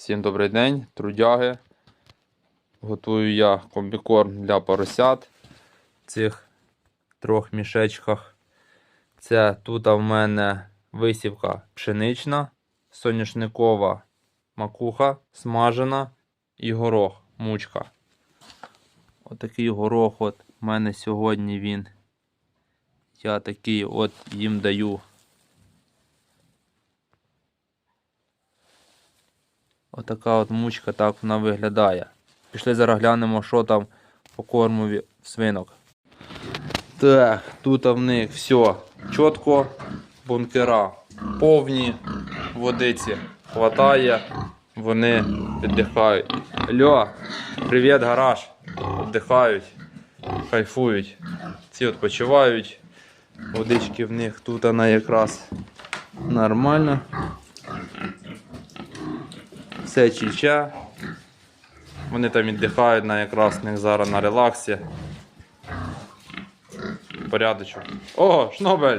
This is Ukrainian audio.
Всім добрий день, трудяги. Готую я комбікорм для поросят в цих трьох мішечках. Це тут в мене висівка пшенична, соняшникова макуха смажена і горох, мучка. Отакий горох от в мене сьогодні він. Я такий от їм даю. Отака от мучка, так вона виглядає. Пішли зараз глянемо, що там по кормові свинок. Так, тут в них все чітко, бункера повні, водиці хватає, вони віддихають. Льо, привіт, гараж. Віддихають, кайфують. Ці відпочивають. Водички в них тут вона якраз нормально. Все чіча. Вони там віддихають на якраз них зараз на релаксі. Порядочок. О, Шнобель!